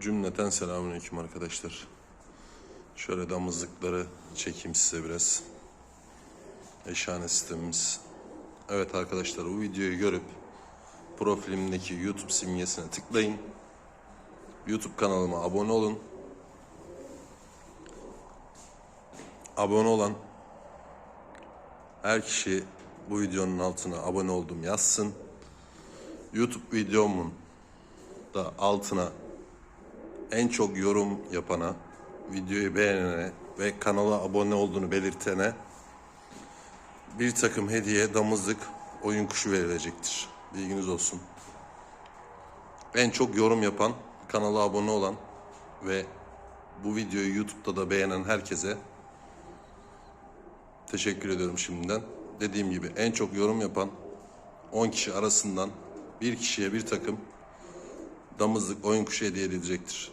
Cümleten selamünaleyküm arkadaşlar. Şöyle damızlıkları çekeyim size biraz. Eşhane sistemimiz. Evet arkadaşlar bu videoyu görüp profilimdeki YouTube simgesine tıklayın. YouTube kanalıma abone olun. Abone olan her kişi bu videonun altına abone oldum yazsın. YouTube videomun da altına en çok yorum yapana, videoyu beğenene ve kanala abone olduğunu belirtene bir takım hediye damızlık oyun kuşu verilecektir. Bilginiz olsun. En çok yorum yapan, kanala abone olan ve bu videoyu YouTube'da da beğenen herkese teşekkür ediyorum şimdiden. Dediğim gibi en çok yorum yapan 10 kişi arasından bir kişiye bir takım damızlık oyun kuşu hediye edilecektir.